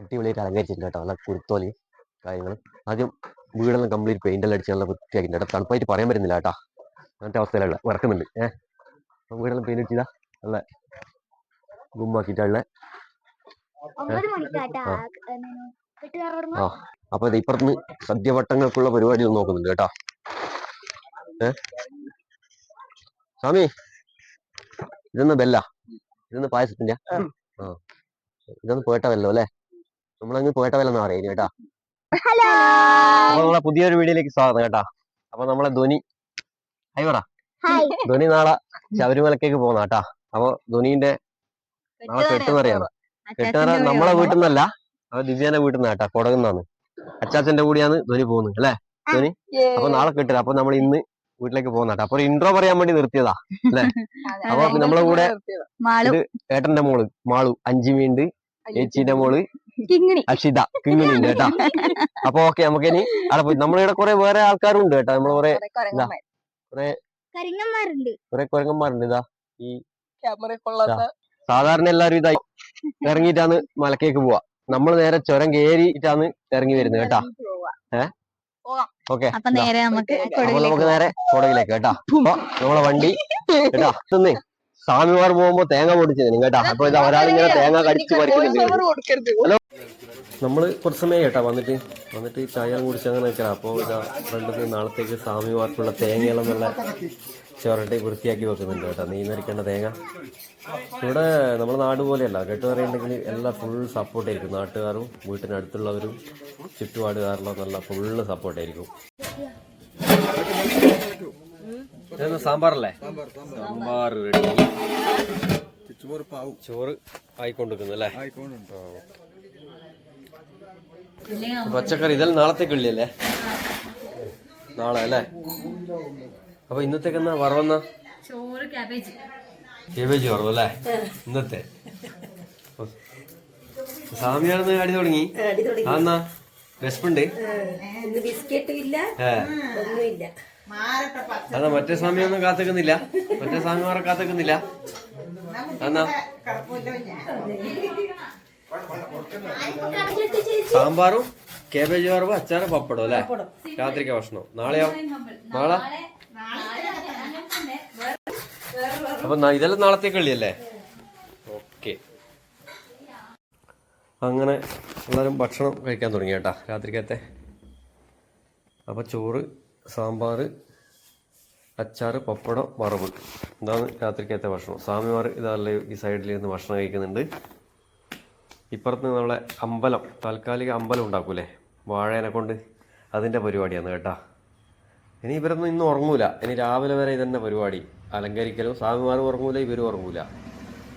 അടിപൊളിയായിട്ട് അലങ്കരിച്ചിട്ടുണ്ട് കേട്ടോ. നല്ല കുരുത്തോലി കാര്യങ്ങൾ ആദ്യം വീടെല്ലാം കംപ്ലീറ്റ് പെയിന്റ് എല്ലാം അടിച്ച് നല്ല വൃത്തിയാക്കിയിട്ടുണ്ട്. കേട്ടോ തണുപ്പായിട്ട് പറയാൻ പറ്റുന്നില്ല കേട്ടോ. അങ്ങനത്തെ അവസ്ഥയിലുള്ള വിറക്കുന്നുണ്ട് ഏഹ് വീടെല്ലാം പെയിന്റ് അടിച്ചതാ നല്ല ഗുമ്മാക്കിയിട്ടുള്ള ആ. അപ്പൊ ഇപ്പുറത്ത് സദ്യവട്ടങ്ങൾക്കുള്ള പരിപാടികൾ നോക്കുന്നുണ്ട് കേട്ടോ. ഏ? സ്വാമി ഇതൊന്ന് ബെല്ല? ഇതൊന്ന് പായസത്തിന്റെ ആ. ഇതൊന്ന് പോയിട്ട വെല്ലോ അല്ലേ? നമ്മളങ്ങ് പോയിട്ടവല്ലെന്ന് പറയുന്നു കേട്ടോ. ഹലോ. അപ്പൊ നമ്മളെ പുതിയൊരു വീഡിയോയിലേക്ക് സ്വാഗതം കേട്ടോ. അപ്പൊ നമ്മളെ ധോനി. ഹൈ പറ. ധോനി നാളെ ശബരിമലക്കേക്ക് പോകുന്ന കേട്ടാ. അപ്പൊ ധോനിന്റെ നാളെ കെട്ടുന്നറിയാണ് കെട്ടുന്നറ നമ്മളെ വീട്ടിൽ നിന്നല്ല അപ്പൊ ദിവ്യാന്റെ വീട്ടിൽ നിന്ന് കേട്ടാ കൊടകുന്നാണ് അച്ചാച്ചന്റെ കൂടിയാണ് ധോനി പോകുന്നത് അല്ലേ? ധോനി? അപ്പൊ നാളെ കെട്ടില്ല അപ്പൊ നമ്മൾ ഇന്ന് വീട്ടിലേക്ക് പോകുന്ന കേട്ടോ. അപ്പൊ ഒരു ഇൻട്രോ പറയാൻ വേണ്ടി നിർത്തിയതാ അല്ലെ? അപ്പൊ നമ്മളെ കൂടെ മാളു. ഏട്ടന്റെ മോൾ മാളു അഞ്ചിമിയുണ്ട് ചേച്ചീന്റെ മോൾ കിങ്ങിണി. അക്ഷിത കിങ്ങിണിണ്ട് കേട്ടാ. അപ്പൊ ഓക്കെ നമുക്ക് ഇനി അവിടെ പോയി. നമ്മളിവിടെ കുറെ വേറെ ആൾക്കാരും ഉണ്ട് കേട്ടോ. നമ്മൾ കുറെ കരിങ്ങന്മാരുണ്ട്. കുറെ കുരങ്ങന്മാരുണ്ട് ഇതാ. ക്യാമറ കൊള്ളാത്ത സാധാരണ എല്ലാരും ഇതായി ഇറങ്ങിയിട്ടാണ് മലക്കേക്ക് പോവാ. നമ്മൾ നേരെ ചുരം കേറിയിട്ടാണ് ഇറങ്ങി വരുന്നത് കേട്ടാ. ഏഹ് ഓക്കെ അപ്പൊ നേരെ നമുക്ക് നേരെ കൊടകിലേക്ക് കേട്ടാ. നമ്മളെ വണ്ടി കേട്ടാ ഇന്ന് സ്വാമിമാർ പോകുമ്പോ തേങ്ങ പൊടിച്ചതിന് കേട്ടാ? അപ്പൊ ഇത് ഒരാളിങ്ങനെ തേങ്ങ കടിച്ചു പറിക്കുന്നുണ്ട് ഹലോ? നമ്മൾ കുറച്ച് സമയം കേട്ടാ വന്നിട്ട്. വന്നിട്ട് ചായ കുടിച്ച് അങ്ങനെ വെച്ചാ അപ്പോൾ ഇതാ ഫ്രണ്ട് നാളത്തേക്ക് സ്വാമിമാർക്കുള്ള തേങ്ങയെല്ലാം നല്ല ചുരട്ടി വൃത്തിയാക്കി വെക്കുന്നുണ്ട് കേട്ടോ. നീ നരിക്കേണ്ട തേങ്ങ? ഇവിടെ നമ്മുടെ നാട് പോലെയല്ല. കേട്ട് പറയുന്നുണ്ടെങ്കിൽ എല്ലാം ഫുൾ സപ്പോർട്ടായിരിക്കും നാട്ടുകാരും വീട്ടിനടുത്തുള്ളവരും ചുറ്റുപാടുകാരെല്ലാം നല്ല ഫുള്ള് സപ്പോർട്ടായിരിക്കും സാമ്പാറല്ലേ? സാമ്പാർ റെഡി ചോറ് പാവും. ചോറ് ആയിക്കൊണ്ടിരിക്കുന്നു അല്ലേ? പച്ചക്കറി ഇതെല്ലാം നാളത്തേക്ക് ഉള്ളിയല്ലേ? നാളെ അല്ലേ? അപ്പൊ ഇന്നത്തേക്ക് എന്നാ വറവെന്ന? കേബേജ് വറവ് അല്ലേ? ഇന്നത്തെ. സാമിയാണെന്ന് അടി തുടങ്ങി. ആന്നാ വിശപ്പുണ്ട്? ഉണ്ട് ബിസ്ക്കറ്റും ഇല്ല. ഒന്നുമില്ല. അതാ മറ്റേ സ്വാമിയൊന്നും കാത്തിക്കുന്നില്ല. മറ്റേ സ്വാമിമാരെ കാത്തിക്കുന്നില്ല. എന്നാ സാമ്പാറും കേബേജ് വറവ് അച്ചാറ് പപ്പടം അല്ലേ? രാത്രിക്ക് ഭക്ഷണം. നാളെയോ? നാളെ? അപ്പൊ ഇതെല്ലാം നാളത്തേക്ക് കളിയല്ലേ ഓക്കെ. അങ്ങനെ എല്ലാവരും ഭക്ഷണം കഴിക്കാൻ തുടങ്ങി കേട്ടാ രാത്രിക്കത്തെ. അപ്പൊ ചോറ് സാമ്പാർ അച്ചാർ പപ്പടം വറവ്. ഇതാണ് രാത്രിക്കത്തെ ഭക്ഷണം. സ്വാമിമാർ ഇതല്ലേ ഈ സൈഡിൽ നിന്ന് ഭക്ഷണം കഴിക്കുന്നുണ്ട്. ഇപ്പുറത്ത് നമ്മളെ അമ്പലം താൽക്കാലിക അമ്പലം ഉണ്ടാക്കൂലേ? വാഴേനെ കൊണ്ട് അതിന്റെ പരിപാടിയാണ് കേട്ടോ. ഇനി ഇവരൊന്നും ഇന്ന് ഉറങ്ങൂല. ഇനി രാവിലെ വരെ ഇതന്നെ പരിപാടി. അലങ്കരിക്കലും സ്വാമിമാരും ഉറങ്ങൂല ഇവരും ഉറങ്ങൂല.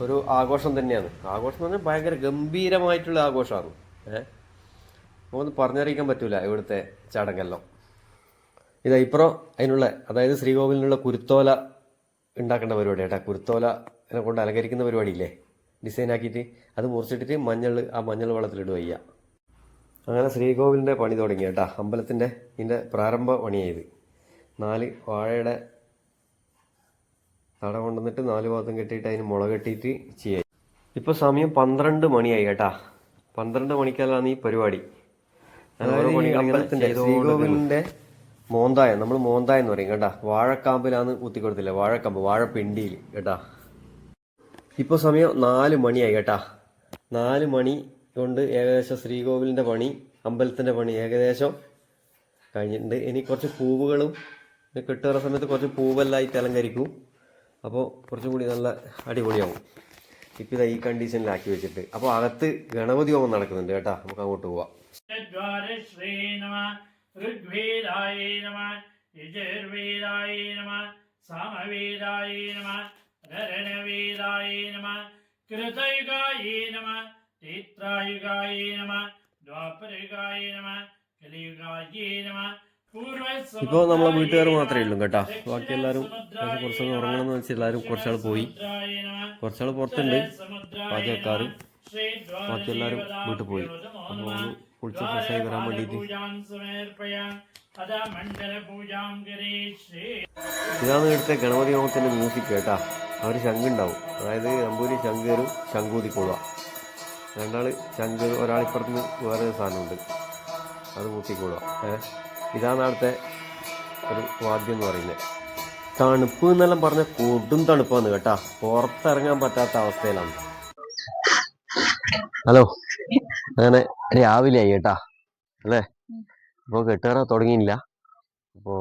ഒരു ആഘോഷം തന്നെയാണ്. ആഘോഷം എന്ന് പറഞ്ഞാൽ ഭയങ്കര ഗംഭീരമായിട്ടുള്ള ആഘോഷമാണ്. ഏഹ് നമുക്കൊന്ന് പറഞ്ഞറിയിക്കാൻ പറ്റൂല ഇവിടുത്തെ ചടങ്ങെല്ലാം. ഇതാ ഇപ്പുറം അതിനുള്ള അതായത് ശ്രീകോവിലിനുള്ള കുരുത്തോല ഉണ്ടാക്കേണ്ട പരിപാടി കേട്ടോ കുരുത്തോല എന്നെ കൊണ്ട് അലങ്കരിക്കുന്ന പരിപാടിയില്ലേ? ഡിസൈൻ ആക്കിയിട്ട് അത് മുറിച്ചിട്ടിട്ട് മഞ്ഞൾ ആ മഞ്ഞൾ വെള്ളത്തിലിടുക ചെയ്യുക അങ്ങനെ ശ്രീകോവിലിന്റെ പണി തുടങ്ങി കേട്ടാ. അമ്പലത്തിന്റെ ഇതിന്റെ പ്രാരംഭ പണിയായത്. നാല് വാഴയുടെ തട കൊണ്ടുവന്നിട്ട് നാല് ഭാഗത്തും കെട്ടിയിട്ട് അതിന് മുള കെട്ടിയിട്ട് ചെയ്യാം. ഇപ്പോൾ സമയം പന്ത്രണ്ട് മണിയായി കേട്ടാ. പന്ത്രണ്ട് മണിക്കാലാണ് ഈ പരിപാടി. അമ്പലത്തിന്റെ ശ്രീകോവിലിന്റെ മോന്തായം നമ്മൾ മോന്തായം എന്ന് പറയും കേട്ടാ. വാഴക്കാമ്പിലാണ് കുത്തിക്കൊടുത്തില്ല? വാഴക്കാമ്പ് വാഴപ്പിണ്ടിയിൽ കേട്ടാ. ഇപ്പോൾ സമയം നാല് മണിയായി കേട്ടാ. നാല് മണി കൊണ്ട് ഏകദേശം ശ്രീകോവിലിന്റെ പണി അമ്പലത്തിന്റെ പണി ഏകദേശം കഴിഞ്ഞിട്ടുണ്ട്. ഇനി കുറച്ച് പൂവുകളും കിട്ടുന്ന സമയത്ത് കുറച്ച് പൂവെല്ലായിട്ട് അലങ്കരിക്കും അപ്പോൾ കുറച്ചും കൂടി നല്ല അടിപൊളിയാവും. ഇപ്പം ഇതാ ഈ കണ്ടീഷനിലാക്കി വെച്ചിട്ട്. അപ്പോൾ അകത്ത് ഗണപതി ഹോമം നടക്കുന്നുണ്ട് കേട്ടാ. നമുക്ക് അങ്ങോട്ട് പോവാം. ഋഗ്വേദായ നമ യജുർവേദായ നമ സാമവേദായ നമ രണവേദായ നമ കൃതയുഗായ നമ തേത്രായുഗായ നമ ദ്വാപരയുഗായ നമ കലിയുഗായ നമ ഇപ്പോൾ നമ്മളെ വീട്ടുകാർ മാത്രമേ ഉള്ളൂ കേട്ടോ. ബാക്കി എല്ലാവരും കുറച്ചൊന്ന് ഉറങ്ങണമെന്ന് വെച്ചാൽ എല്ലാവരും കുറച്ചാൾ പോയി. കുറച്ചാൾ പുറത്തുണ്ട്. പാചകക്കാർ ബാക്കി എല്ലാവരും വീട്ടിൽ പോയി. അപ്പോൾ കുളിച്ച് വരാൻ വേണ്ടിയിട്ട്. ഇതാണ് ഇവിടുത്തെ ഗണപതി ഹോമത്തിന്റെ മ്യൂസിക് കേട്ടാ അവർ ശംഖുണ്ടാവും. അതായത് അമ്പൂരി ശംഖ് കയറും ശംഖൂതിക്കൊള്ളുക രണ്ടാൾ ശംഖ് ഒരാളിപ്പുറത്തുനിന്ന് വേറെ സാധനമുണ്ട്. അത് കൂട്ടിക്കൊള്ളുക ഏ? ഇതാണ് അവിടുത്തെ ഒരു വാദ്യം എന്ന് പറയുന്നത്. തണുപ്പ് എന്നെല്ലാം പറഞ്ഞ കൊടും തണുപ്പാണ് കേട്ടാ. പുറത്തിറങ്ങാൻ പറ്റാത്ത അവസ്ഥയിലാണ്. ഹലോ അങ്ങനെ രാവിലെ ആയി കേട്ടാ. അല്ലേ? അപ്പോൾ കെട്ടുകറ തുടങ്ങിയില്ല. അപ്പോൾ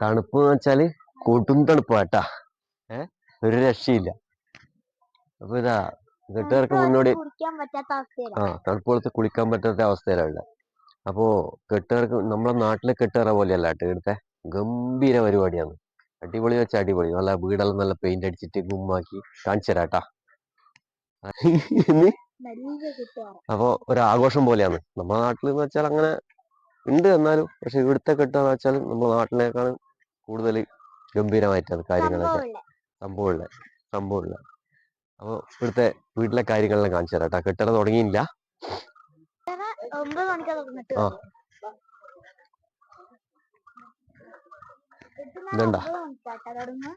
തണുപ്പ് എന്ന് വെച്ചാൽ കൊടും തണുപ്പാ കേട്ടാ ഏ? ഒരു രക്ഷയില്ല. അപ്പൊ ഇതാ കെട്ടുകാർക്ക് മുന്നോടി കുടിക്കാൻ പറ്റാത്ത അവസ്ഥയിലാണ് ആ തണുപ്പ് വെള്ളത്തിൽ കുളിക്കാൻ പറ്റാത്ത അവസ്ഥയിലാണ് അപ്പോ കെട്ടുകാർക്ക് നമ്മളെ നാട്ടിലെ കെട്ടുകാറ പോലെയല്ല കേട്ടോ ഇവിടുത്തെ ഗംഭീര പരിപാടിയാണ്. അടിപൊളി വെച്ച അടിപൊളി. നല്ല വീടെല്ലാം നല്ല പെയിന്റ് അടിച്ചിട്ട് ഗുമ്മാക്കി കാണിച്ചു തരാട്ടാ. കിട്ടുകാറ് ഒരു ആഘോഷം പോലെയാണ്. നമ്മുടെ നാട്ടിൽ എന്ന് വെച്ചാൽ അങ്ങനെ ഉണ്ട് എന്നാലും പക്ഷെ ഇവിടുത്തെ കെട്ടാന്ന് വെച്ചാൽ നമ്മുടെ നാട്ടിലേക്കാളും കൂടുതൽ ഗംഭീരമായിട്ടാണ് കാര്യങ്ങളൊക്കെ. സംഭവമുള്ള സംഭവമുള്ള അപ്പോൾ ഇവിടുത്തെ വീട്ടിലെ കാര്യങ്ങളെല്ലാം കാണിച്ചു തരാം കേട്ടോ. കെട്ടറ തുടങ്ങിയില്ല. ആ.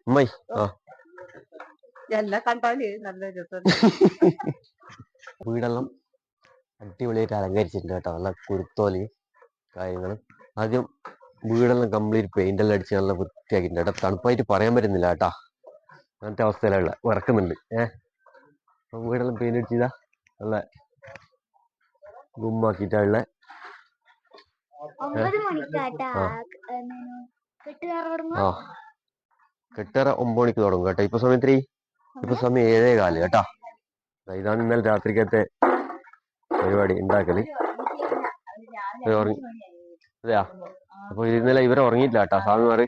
അമ്മൈ ആ. എല്ലാം കണ്ടാൽ നല്ല രസം വീടെല്ലാം അടിപൊളിയായിട്ട് അലങ്കരിച്ചിട്ടുണ്ട് കേട്ടോ. നല്ല കുരുത്തോലി കാര്യങ്ങളും. ആദ്യം വീടെല്ലാം കംപ്ലീറ്റ് പെയിന്റ് എല്ലാം അടിച്ച് നല്ല വൃത്തിയാക്കിയിട്ടുണ്ട് കേട്ടോ. തണുപ്പായിട്ട് പറയാൻ പറ്റുന്നില്ല കേട്ടോ. അങ്ങനത്തെ അവസ്ഥയിലുള്ള വിറക്കുന്നുണ്ട്. ഏഹ്? അപ്പൊ വീടെല്ലാം പെയിന്റ് അടിച്ചതാ നല്ല ഗുമ്മാക്കിയിട്ടുള്ള മണിക്കാട്ടാ. ആ. കെട്ടറ ഒമ്പത് മണിക്ക് തുടങ്ങും കേട്ടോ. ഇപ്പൊ സമയം ഇപ്പൊ സമയം ഏഴേ കാൽ കേട്ടാ. ഇതാണ് ഇന്നലെ രാത്രിക്കത്തെ പരിപാടി ഉണ്ടാക്കൽ. ഉറങ്ങി അതെയാ? അപ്പൊ ഇന്നലെ ഇവരെ ഉറങ്ങിയിട്ടില്ല കേട്ടാ സ്വാമിമാര്.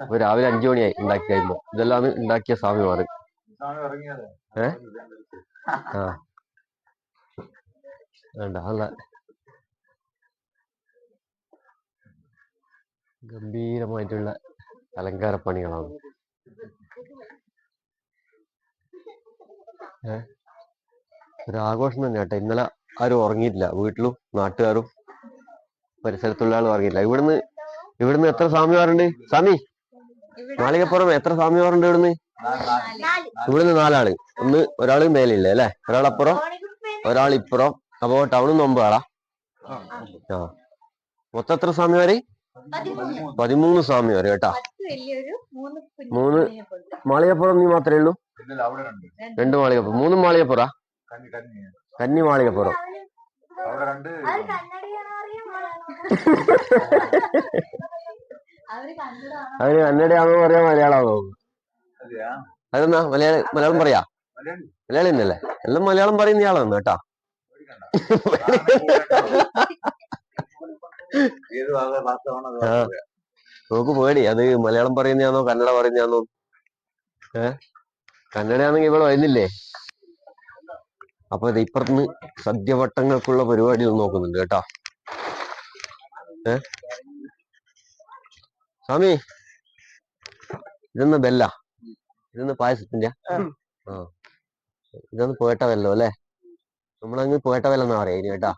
അപ്പൊ രാവിലെ അഞ്ചു മണിയായി ഉണ്ടാക്കി കഴിയുമ്പോ ഇതെല്ലാം ഉണ്ടാക്കിയ സ്വാമിമാര്. ഏ? ആ. വേണ്ട അല്ല ഗംഭീരമായിട്ടുള്ള അലങ്കാര പണികളാണ് ഏ? ഒരു ആഘോഷം തന്നെ കേട്ടോ. ഇന്നലെ ആരും ഉറങ്ങിയിട്ടില്ല. വീട്ടിലും നാട്ടുകാരും പരിസരത്തുള്ള ആളും ഉറങ്ങിയില്ല ഇവിടുന്ന് ഇവിടുന്ന് എത്ര സ്വാമിമാരുണ്ട് സ്വാമി മാളികപ്പുറം എത്ര സ്വാമിമാരുണ്ട് ഇവിടുന്ന്? ഇവിടുന്ന് നാലാൾ. ഒന്ന് ഒരാൾ മേലില്ല അല്ലെ? ഒരാളപ്പുറം ഒരാൾ ഇപ്പുറം അപ്പോ ടൗണിൽ നിന്ന് ഒമ്പതാളാ ആ. മൊത്തം എത്ര സ്വാമിമാര് പതിമൂന്ന് സ്വാമിമാര് കേട്ടാ. മൂന്ന് മാളികപ്പുറം നീ മാത്രമേ ഉള്ളൂ? രണ്ട് മാളികപ്പുറം. മൂന്ന് മാളികപ്പുറ? കന്നി മാളികപ്പുറം അവർ കന്നഡിയാണോ പറയാ മലയാളമാണോ അതെന്നാ മലയാള മലയാളം പറയാ? മലയാളി. എന്നല്ലേ എല്ലാം മലയാളം പറയുന്ന ആളാണ് കേട്ടാ. നോക്ക് പേടി. അത് മലയാളം പറയുന്നതാണോ കന്നഡ പറയുന്നതാണോ ഏ? കന്നഡയാണെങ്കിൽ ഇവിടെ വരുന്നില്ലേ? അപ്പൊ ഇത് ഇപ്പുറത്തുനിന്ന് സദ്യവട്ടങ്ങൾക്കുള്ള പരിപാടികൾ നോക്കുന്നുണ്ട് കേട്ടാ. ഏ? സ്വാമി ഇതൊന്ന് ബെല്ല. ഇതൊന്ന് പായസത്തിന്റെ ആ. ഇതൊന്ന് പോയട്ട വെല്ലോ അല്ലെ? നമ്മളങ്ങ് പോയട്ട വെല്ലെന്നാ പറയാ ഇനി കേട്ടാ?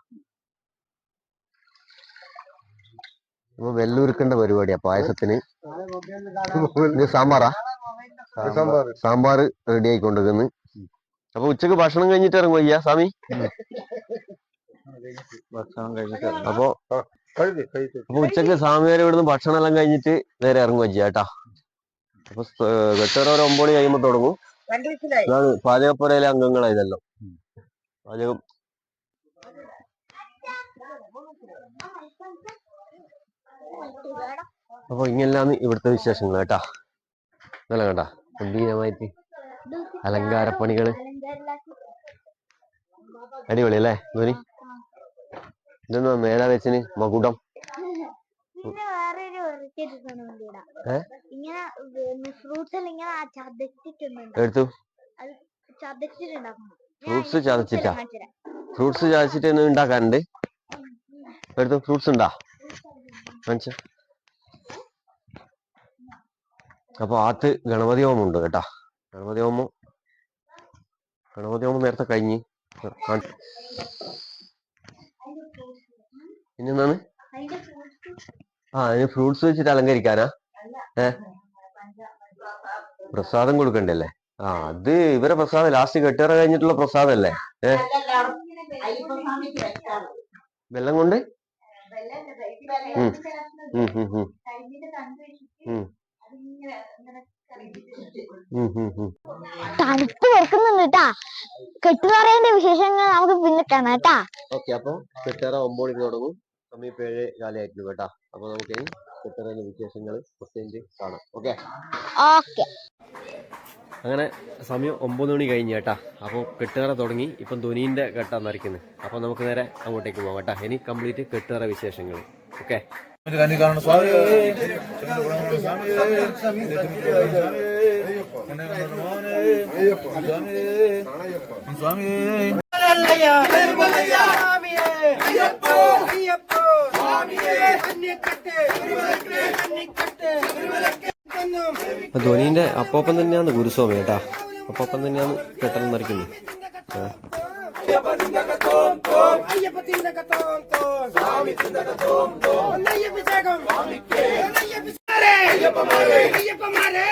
അപ്പൊ വെല്ലുരുക്കേണ്ട പരിപാടിയാ പായസത്തിന്. സാമ്പാറാ? സാമ്പാർ റെഡി ആയിക്കൊണ്ടിരിക്കുന്നു. അപ്പൊ ഉച്ചയ്ക്ക് ഭക്ഷണം കഴിഞ്ഞിട്ട് ഇറങ്ങും അയ്യാ സ്വാമി? അപ്പൊ അപ്പൊ ഉച്ചയ്ക്ക് സ്വാമിയാരെ ഇവിടുന്ന് ഭക്ഷണം എല്ലാം കഴിഞ്ഞിട്ട് നേരെ ഇറങ്ങുക ചേട്ടാ അപ്പൊ കെട്ടറ ഒരു ഒമ്പത് മണി കഴിയുമ്പോ തുടങ്ങും. ഇതാണ് പാചകപ്പുരയിലെ അംഗങ്ങളാ ഇതെല്ലാം. പാചകം. അപ്പൊ ഇങ്ങനെയാണ് ഇവിടുത്തെ വിശേഷങ്ങൾ കേട്ടാ? നല്ല കേട്ടാ ഗംഭീരമായിട്ട് അലങ്കാരപ്പണികൾ. അടിപൊളി അല്ലേ ധ്വനി ഇതെന്നാ മേലാ വെച്ചിന് മകുടം? ഫ്രൂട്ട്സ് ചതച്ചിട്ടാ? ഫ്രൂട്ട്സ് ഉണ്ടാക്കാറുണ്ട്. എടുത്തു ഫ്രൂട്ട്സ് ഉണ്ടാ? മനസ്സി അപ്പൊ ആത്ത് ഗണപതി ഹോമം ഉണ്ട് കേട്ടാ. ഗണപതി ഹോമം ഗണപതി ഹോമം നേരത്തെ കഴിഞ്ഞ്. അതിന്റെ fruits ആ അതിന് ഫ്രൂട്ട്സ് വെച്ചിട്ട് അലങ്കരിക്കാനാ? ഏ? പ്രസാദം കൊടുക്കണ്ടല്ലേ? ആ അത് ഇവരെ പ്രസാദം ലാസ്റ്റ് കെട്ടേറ കഴിഞ്ഞിട്ടുള്ള പ്രസാദല്ലേ ഏ? വെള്ളം കൊണ്ട്? ഉം. ഉം, ഉം, ഉം. തണുപ്പ് വെക്കുന്നുണ്ട് കേട്ടാ. വിശേഷങ്ങൾ നമുക്ക് പിന്നെ കാണാം കേട്ടാ. ഓക്കെ അപ്പൊ കെട്ടേറ ഒമ്പത് മണിക്ക് തുടങ്ങും. സമയം ഇപ്പൊ ഏഴ് കാലമായിരുന്നു കേട്ടാ. അപ്പൊ നമുക്ക് കെട്ടേറയിലെ വിശേഷങ്ങൾ പ്രത്യേകിച്ച് കാണാം. ഓക്കെ? ഓക്കെ. അങ്ങനെ സമയം ഒമ്പത് മണി കഴിഞ്ഞ് കേട്ടാ. അപ്പോൾ കെട്ടുകറ തുടങ്ങി. ഇപ്പം ധ്വനീന്റെ കെട്ടാ നരക്കുന്നത് അപ്പോൾ നമുക്ക് നേരെ അങ്ങോട്ടേക്ക് പോകാം കേട്ടാ. ഇനി കംപ്ലീറ്റ് കെട്ടുകറ വിശേഷങ്ങൾ. ഓക്കെ? ധ്വനീന്റെ അപ്പോപ്പം തന്നെയാണ് ഗുരുസ്വാമി കേട്ടാ. അപ്പോപ്പം തന്നെയാണ് കെട്ടൽ ஐயப்ப திந்தக தோம் தோம். ஐயப்ப திந்தக தோம் தோம். சாமி திந்தக தோம் தோம். ஐயப்ப சேகம் ஐயப்ப மாறு. ஐயப்ப மாறு.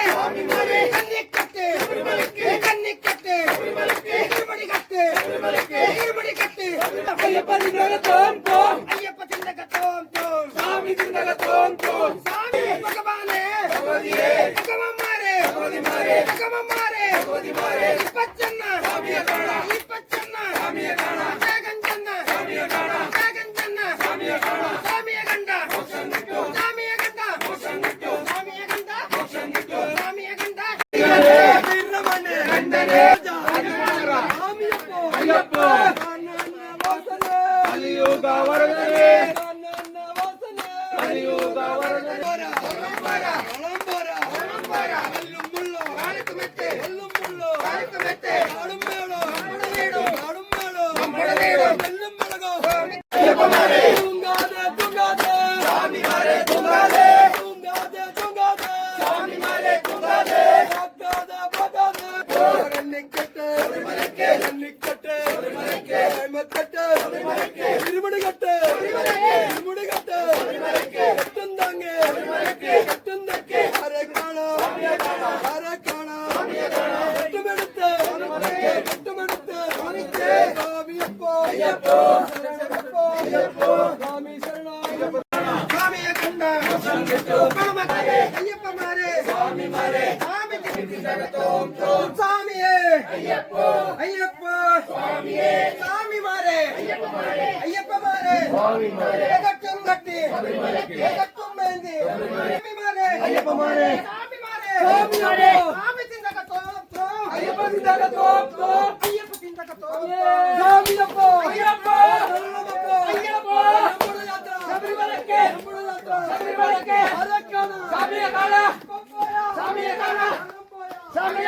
ஐயப்பமாரே ஏகட்டும் கட்டி சாமி